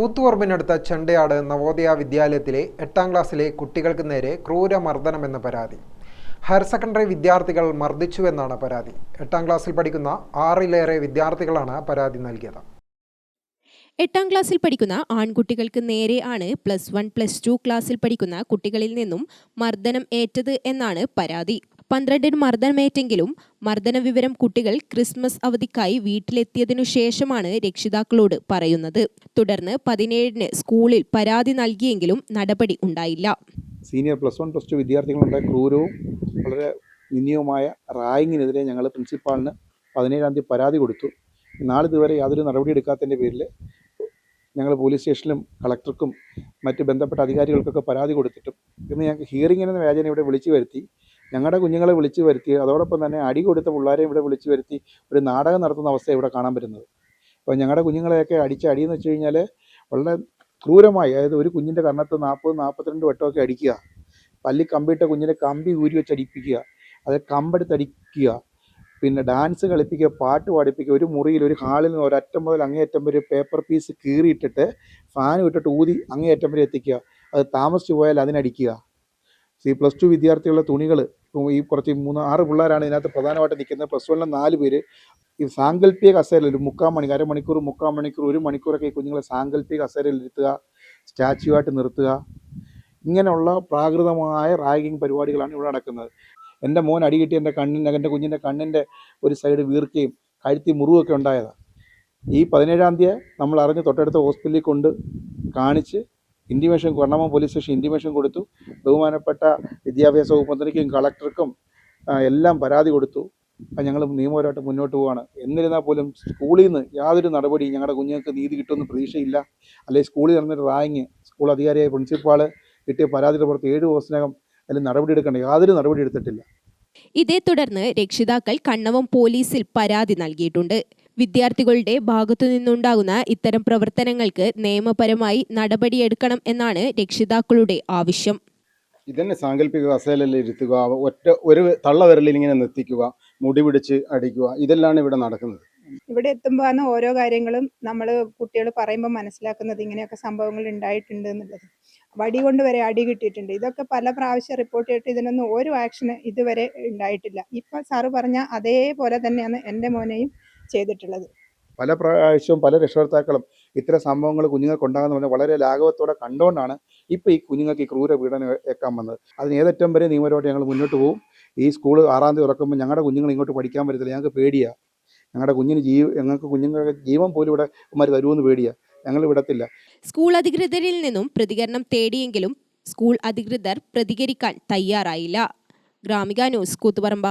കൂത്തുപറമ്പിനടുത്ത ചെണ്ടയാട് നവോദയ വിദ്യാലയത്തിലെ എട്ടാം ക്ലാസ്സിലെ കുട്ടികൾക്ക് നേരെ ക്രൂരമർദ്ദനമെന്ന പരാതി. ഹയർ സെക്കൻഡറി വിദ്യാർത്ഥികൾ മർദ്ദിച്ചുവെന്നാണ് പരാതി. എട്ടാം ക്ലാസ്സിൽ പഠിക്കുന്ന ആറിലേറെ വിദ്യാർത്ഥികളാണ് പരാതി നൽകിയത്. എട്ടാം ക്ലാസ്സിൽ പഠിക്കുന്ന ആൺകുട്ടികൾക്ക് നേരെ ആണ് പ്ലസ് വൺ പ്ലസ് ടു ക്ലാസ്സിൽ പഠിക്കുന്ന കുട്ടികളിൽ നിന്നും മർദ്ദനം ഏറ്റത് എന്നാണ് പരാതി. പന്ത്രണ്ടിന് മർദ്ദനമേറ്റെങ്കിലും മർദ്ദന വിവരം കുട്ടികൾ ക്രിസ്മസ് അവധിക്കായി വീട്ടിലെത്തിയതിനു ശേഷമാണ് രക്ഷിതാക്കളോട് പറയുന്നത്. തുടർന്ന് പതിനേഴിന് സ്കൂളിൽ പരാതി നൽകിയെങ്കിലും നടപടി ഉണ്ടായില്ല. Senior plus one plus two വിദ്യാർത്ഥികളുടെ ക്രൂരവും വളരെ നിന്ദ്യവുമായ റായിങ്ങിനെതിരെ ഞങ്ങൾ പ്രിൻസിപ്പാളിന് പതിനേഴാം തീയതി പരാതി കൊടുത്തു. നാളിതുവരെ യാതൊരു നടപടി എടുക്കാത്തതിന്റെ പേരിൽ ഞങ്ങൾ പോലീസ് സ്റ്റേഷനിലും കളക്ടർക്കും മറ്റ് ബന്ധപ്പെട്ട അധികാരികൾക്കൊക്കെ പരാതി കൊടുത്തിട്ടും ഇന്ന് ഞങ്ങൾക്ക് ഹിയറിംഗിനെന്ന വേദന ഇവിടെ വിളിച്ചു വരുത്തി. ഞങ്ങളുടെ കുഞ്ഞുങ്ങളെ വിളിച്ചു വരുത്തി അതോടൊപ്പം തന്നെ അടി കൊടുത്ത പിള്ളേരെ ഇവിടെ വിളിച്ചു വരുത്തി ഒരു നാടകം നടത്തുന്ന അവസ്ഥ ഇവിടെ കാണാൻ പറ്റുന്നത്. അപ്പോൾ ഞങ്ങളുടെ കുഞ്ഞുങ്ങളെയൊക്കെ അടിച്ച അടിയെന്ന് വെച്ച് കഴിഞ്ഞാൽ വളരെ ക്രൂരമായി അതായത് ഒരു കുഞ്ഞിന്റെ കർണത്ത് നാൽപ്പത് നാൽപ്പത്തിരണ്ട് വട്ടമൊക്കെ അടിക്കുക പല്ലി കമ്പിയിട്ട കുഞ്ഞിനെ കമ്പി ഊരി വെച്ച് അടിപ്പിക്കുക അത് കമ്പെടുത്ത് അടിക്കുക പിന്നെ ഡാൻസ് കളിപ്പിക്കുക പാട്ട് പാടിപ്പിക്കുക ഒരു മുറിയിൽ ഒരു ഹാളിൽ നിന്ന് ഒരറ്റം മുതൽ അങ്ങേയറ്റം വരെ പേപ്പർ പീസ് കീറിയിട്ടിട്ട് ഫാൻ വിട്ടിട്ട് ഊതി അങ്ങേയറ്റം വരെ എത്തിക്കുക. അത് താമസിച്ചു പോയാൽ അതിനടിക്കുക. സി പ്ലസ് ടു വിദ്യാർത്ഥികളുടെ തുണികൾ ഈ കുറച്ച് മൂന്ന് ആറ് പിള്ളേരാണ് ഇതിനകത്ത് പ്രധാനമായിട്ട് നിൽക്കുന്നത്. പ്ലസ് വണ്ണിലെ നാല് പേര് ഈ സാങ്കല്പിക കസേരയിൽ ഒരു മുക്കാൽ മണിക്കൂർ അരമണിക്കൂർ മുക്കാൽ മണിക്കൂർ ഒരു മണിക്കൂറൊക്കെ ഈ കുഞ്ഞുങ്ങളെ സാങ്കല്പിക കസേരയിൽ ഇരുത്തുക സ്റ്റാച്യു ആയിട്ട് നിർത്തുക. ഇങ്ങനെയുള്ള പ്രാകൃതമായ റാഗിങ് പരിപാടികളാണ് ഇവിടെ നടക്കുന്നത്. എന്റെ മോൻ അടി കിട്ടി എന്റെ കണ്ണിന്റെ എന്റെ കുഞ്ഞിന്റെ കണ്ണിന്റെ ഒരു സൈഡ് വീർക്കുകയും കഴുത്തി മുറിവൊക്കെ ഉണ്ടായതാണ് ഈ പതിനേഴാം തീയതി നമ്മൾ അറിഞ്ഞ് തൊട്ടടുത്ത ഹോസ്പിറ്റലിൽ കൊണ്ട് കാണിച്ച് ഇന്റിമേഷൻ കൊണ്ണമ പോലീസ് സ്റ്റേഷൻ ഇന്റിമേഷൻ കൊടുത്തു. ബഹുമാനപ്പെട്ട വിദ്യാഭ്യാസ വകുപ്പ് മന്ത്രിക്കും കളക്ടർക്കും എല്ലാം പരാതി കൊടുത്തു. അപ്പം ഞങ്ങൾ നിയമപരമായിട്ട് മുന്നോട്ട് പോവുകയാണ് എന്നിരുന്നാൽ പോലും സ്കൂളിൽ നിന്ന് യാതൊരു നടപടിയും ഞങ്ങളുടെ കുഞ്ഞുങ്ങൾക്ക് നീതി കിട്ടുമെന്ന് പ്രതീക്ഷയില്ല. അല്ലെങ്കിൽ സ്കൂളിൽ നടന്നൊരു റായിങ് സ്കൂൾ അധികാരിയായ പ്രിൻസിപ്പാൾ കിട്ടിയ പരാതിയുടെ പുറത്ത് ഏഴ് ദിവസത്തിനകം അതിൽ നടപടി എടുക്കേണ്ട യാതൊരു നടപടി എടുത്തിട്ടില്ല. ഇതേ തുടർന്ന് രക്ഷിതാക്കൾ കണ്ണവം പോലീസിൽ പരാതി നൽകിയിട്ടുണ്ട്. വിദ്യാർത്ഥികളുടെ ഭാഗത്തു നിന്നുണ്ടാകുന്ന ഇത്തരം പ്രവർത്തനങ്ങൾക്ക് നിയമപരമായി നടപടിയെടുക്കണം എന്നാണ് രക്ഷിതാക്കളുടെ ആവശ്യം. ഇതന്നെ സാങ്കല്പിക കസേലയിൽ ഇരുത്തുക ഒറ്റ ഒരു തള്ളവിരലിൽ ഇങ്ങനെ നിർത്തിക്കുക മുടി പിടിച്ച് അടിക്കുക ഇതെല്ലാം ഇവിടെ നടക്കുന്നത്. ഇവിടെ എത്തുമ്പോഴാണ് ഓരോ കാര്യങ്ങളും നമ്മൾ കുട്ടികൾ പറയുമ്പോൾ മനസ്സിലാക്കുന്നത് ഇങ്ങനെയൊക്കെ സംഭവങ്ങൾ ഉണ്ടായിട്ടുണ്ട് എന്നുള്ളത്. വടി കൊണ്ട് വരെ അടി കിട്ടിയിട്ടുണ്ട്. ഇതൊക്കെ പല പ്രാവശ്യം റിപ്പോർട്ട് ചെയ്തിട്ട് ഇതിനൊന്നും ഒരു ആക്ഷന് ഇതുവരെ ഉണ്ടായിട്ടില്ല. ഇപ്പം സാറ് പറഞ്ഞ അതേപോലെ തന്നെയാണ് എന്റെ മോനെയും ചെയ്തിട്ടുള്ളത്. പല പ്രാവശ്യവും പല രക്ഷകർത്താക്കളും ഇത്തരം സംഭവങ്ങൾ കുഞ്ഞുങ്ങൾക്ക് ഉണ്ടാകുന്ന പറഞ്ഞാൽ വളരെ ലാഘവത്തോടെ കണ്ടുകൊണ്ടാണ് ഇപ്പോൾ ഈ കുഞ്ഞുങ്ങൾക്ക് ഈ ക്രൂര പീഡനം ഏക്കാൻ വന്നത്. അതിന് ഏതറ്റം വരെ നിയമപരമായിട്ട് ഞങ്ങൾ മുന്നോട്ട് പോകും. ഈ സ്കൂൾ ആറാം തീയതി തുറക്കുമ്പോൾ ഞങ്ങളുടെ കുഞ്ഞുങ്ങൾ ഇങ്ങോട്ട് പഠിക്കാൻ പറ്റത്തില്ല. ഞങ്ങൾക്ക് പേടിയാണ് ഞങ്ങളുടെ കുഞ്ഞിന് ജീവ ഞങ്ങൾക്ക് കുഞ്ഞുങ്ങളുടെ ജീവൻ പോലും ഇവിടെ ഉമ്മാർ തരുമെന്ന് പേടിയാണ് ഞങ്ങൾ വിടത്തില്ല. സ്കൂൾ അധികൃതരിൽ നിന്നും പ്രതികരണം തേടിയെങ്കിലും സ്കൂൾ അധികൃതർ പ്രതികരിക്കാൻ തയ്യാറായില്ല. ഗ്രാമിക ന്യൂസ് കൂത്തുപറമ്പ.